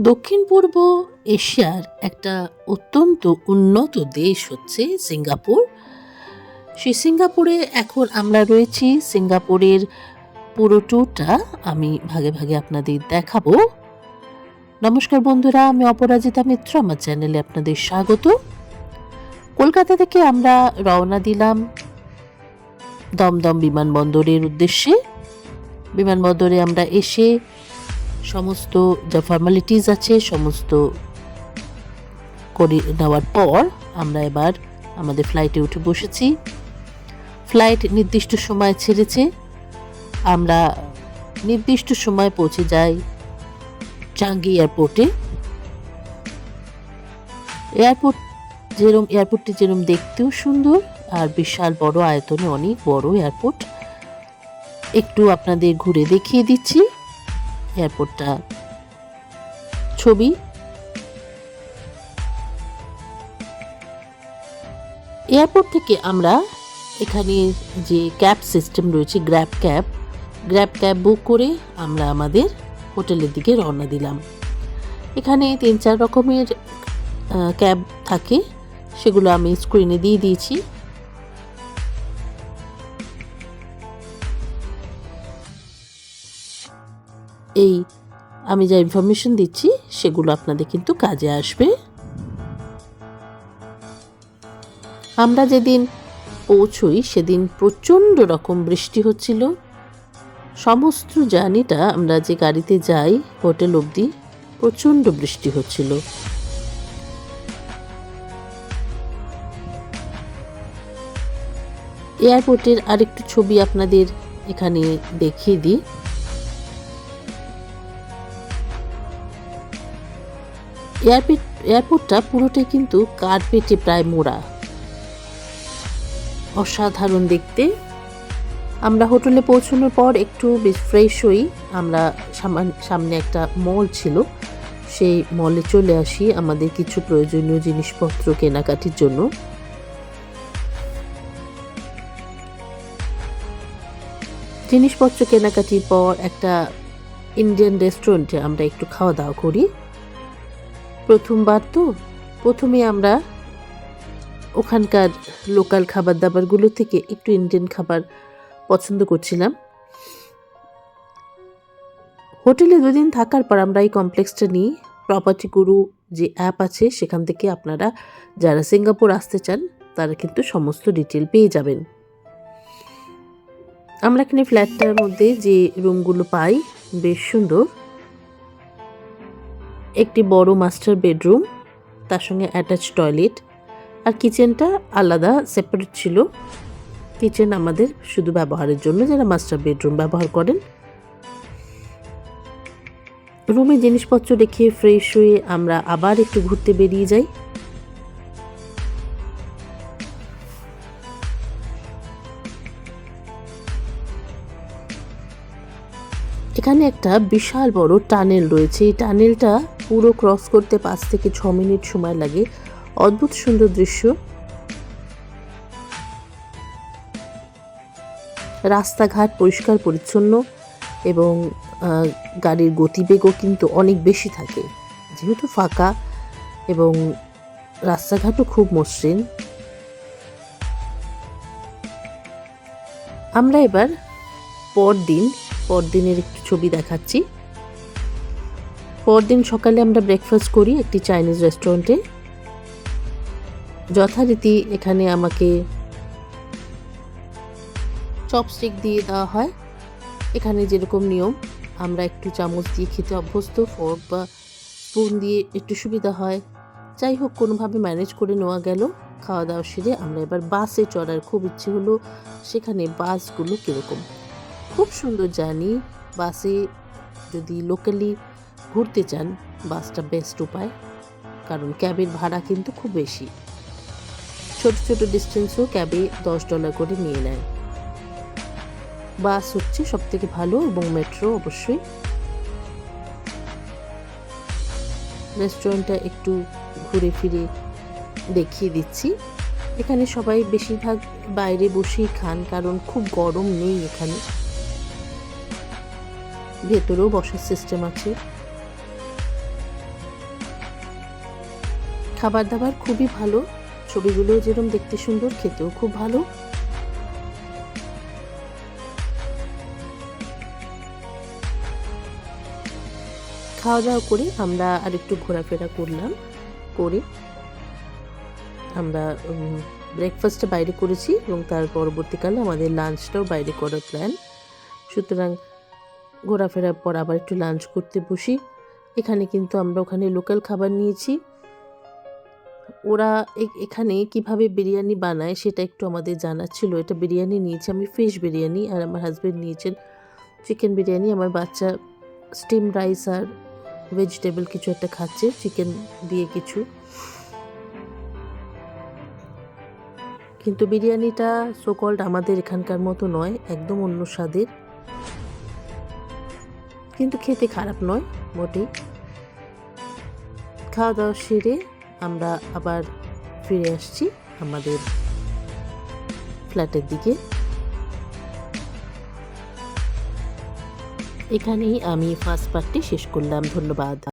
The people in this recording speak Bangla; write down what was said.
দক্ষিণ পূর্ব এশিয়ার একটা অত্যন্ত উন্নত দেশ হচ্ছে সিঙ্গাপুর। সেই সিঙ্গাপুরে এখন আমরা রয়েছি। সিঙ্গাপুরের পুরো ট্যুরটা আমি ভাগে ভাগে আপনাদের দেখাবো। নমস্কার বন্ধুরা, আমি অপরাজিতা মিত্র। আমার চ্যানেলে আপনাদের স্বাগত। কলকাতা থেকে আমরা রওনা দিলাম দমদম বিমানবন্দরের উদ্দেশ্যে। বিমানবন্দরে আমরা এসে সমস্ত যা ফর্মালিটিস আছে, সমস্ত করে নেওয়ার পর আমরা এবার আমাদের ফ্লাইটে উঠে বসেছি। ফ্লাইট নির্দিষ্ট সময় ছেড়েছে। আমরা নির্দিষ্ট সময় পৌঁছে যাই চাঙ্গি এয়ারপোর্টে এয়ারপোর্ট যেরম এয়ারপোর্টটি যেরম দেখতেও সুন্দর আর বিশাল বড় আয়তনে অনেক বড় এয়ারপোর্ট একটু আপনাদের ঘুরে দেখিয়ে দিচ্ছি। এয়ারপোর্টটা। ছবি? এয়ারপোর্ট থেকে আমরা এখানে যে ক্যাব সিস্টেম রয়েছে Grab cab Grab cab book করে আমরা আমাদের হোটেলের দিকে রওনা দিলাম। এখানে তিন চার রকমের ক্যাব থাকে, সেগুলো আমি স্ক্রিনে দিয়ে দিয়েছি। এই, আমি যা ইনফরমেশন দিচ্ছি, সেগুলো আপনাদের কিন্তু কাজে আসবে। আমরা যেদিন পৌঁছই, সেদিন প্রচণ্ড রকম বৃষ্টি হচ্ছিল। সমস্ত জার্নিটা আমরা যে গাড়িতে যাই, হোটেল অবধি, প্রচণ্ড বৃষ্টি হচ্ছিল। এয়ারপোর্টের আরেকটু ছবি আপনাদের এখানে দেখিয়ে দিই। এয়ারপোর্ট এয়ারপোর্টটা পুরোটাই কিন্তু কার্পেটে প্রায় মোড়া। অসাধারণ দেখতে। আমরা হোটেলে পৌঁছানোর পর একটু বেশ ফ্রেশ হই। আমরা সামান- সামনে একটা মল ছিল। সেই মলে চলে আসি আমাদের কিছু প্রয়োজনীয় জিনিসপত্র কেনাকাটির জন্য। জিনিসপত্র কেনাকাটির পর একটা ইন্ডিয়ান রেস্টুরেন্টে আমরা একটু খাওয়া দাওয়া করি। প্রথমবার তো। প্রথমে আমরা ওখানকার লোকাল খাবার দাবারগুলো থেকে একটু ইন্ডিয়ান খাবার পছন্দ করছিলাম। হোটেলে দুদিন থাকার পর আমরা এই কমপ্লেক্সটা নিই প্রপার্টি গুরু যে অ্যাপ আছে, সেখান থেকে আপনারা যারা সিঙ্গাপুর আসতে চান, তারা কিন্তু সমস্ত ডিটেল পেয়ে যাবেন। আমরা এখানে ফ্ল্যাটটার মধ্যে যে রুমগুলো পাই, বেশ সুন্দর। একটি বড় মাস্টার বেডরুম তার সঙ্গে অ্যাটাচ টয়লেট আর কিচেনটা আলাদা সেপারেট ছিল। কিচেন আমাদের শুধু ব্যবহারের জন্য যারা মাস্টার বেডরুম ব্যবহার করেন। রুমে জিনিসপত্র রেখে ফ্রেশ হয়ে আমরা আবার একটু ঘুরতে বেরিয়ে যাই। এখানে একটা বিশাল বড় টানেল রয়েছে। এই টানেলটা পুরো ক্রস করতে পাঁচ থেকে ছ মিনিট সময় লাগে। অদ্ভুত সুন্দর দৃশ্য। রাস্তাঘাট পরিষ্কার, পরিচ্ছন্ন এবং গাড়ির গতিবেগও কিন্তু অনেক বেশি থাকে। যেহেতু ফাঁকা এবং রাস্তাঘাটও খুব মসৃণ। আমরা এবার পরদিন পরদিনের একটু ছবি দেখাচ্ছি। পরদিন সকালে আমরা ব্রেকফাস্ট করি একটি চাইনিজ রেস্টুরেন্টে যথারীতি এখানে আমাকে চপস্টিক দিয়ে দেওয়া হয়। এখানে যেরকম নিয়ম, আমরা একটু চামচ দিয়ে খেতে অভ্যস্ত ফর্ক বা স্পুন দিয়ে একটু সুবিধা হয়। যাই হোক, কোনোভাবে ম্যানেজ করে নেওয়া গেল। খাওয়া দাওয়া সেরে আমরা এবার বাসে চড়ার খুব ইচ্ছে হলো, সেখানে বাসগুলো কীরকম। খুব সুন্দর জার্নি। বাসে যদি লোকালি ঘুরতে চান, বাসটা বেস্ট উপায়। কারণ ক্যাবের ভাড়া কিন্তু খুব বেশি। ছোট ছোট ডিস্টেন্সও ক্যাবে দশ ডলার করে নিয়ে নেয়। বাস হচ্ছে সব থেকে ভালো এবং মেট্রো অবশ্যই। রেস্টুরেন্টটা একটু ঘুরে ফিরে দেখিয়ে দিচ্ছি। এখানে সবাই বেশিরভাগ বাইরে বসেই খান, কারণ খুব গরম নেই এখানে। ভেতরেও বসার সিস্টেম আছে। খাবার দাবার খুবই ভালো ছবিগুলো যেরকম দেখতে সুন্দর, খেতেও খুব ভালো। খাওয়া দাওয়া করে আমরা আর একটু ঘোরাফেরা করলাম, করে আমরা ব্রেকফাস্টটা বাইরে করেছি এবং তার পরবর্তীকালে আমাদের লাঞ্চটাও বাইরে করার প্ল্যান সুতরাং ঘোরাফেরার পর আবার একটু লাঞ্চ করতে বসি। এখানে কিন্তু আমরা ওখানে লোকাল খাবার নিয়েছি। ওরা এখানে কীভাবে বিরিয়ানি বানায় সেটা একটু আমাদের জানার ছিল। এটা বিরিয়ানি নিয়েছি, আমি ফিশ বিরিয়ানি আর আমার হাজব্যান্ড নিয়েছেন চিকেন বিরিয়ানি। আমার বাচ্চা স্টিম রাইস আর ভেজিটেবল কিছু একটা খাচ্ছে চিকেন দিয়ে কিছু। কিন্তু বিরিয়ানিটা সোকল্ড আমাদের এখানকার মতো নয়, একদম অন্য স্বাদের। কিন্তু খেতে খারাপ নয় মোটেই খাওয়া দাওয়া সেরে আমরা আবার ফিরে আসছি আমাদের ফ্ল্যাটের দিকে। এখানেই আমি ফার্স্ট পার্টটি শেষ করলাম, ধন্যবাদ।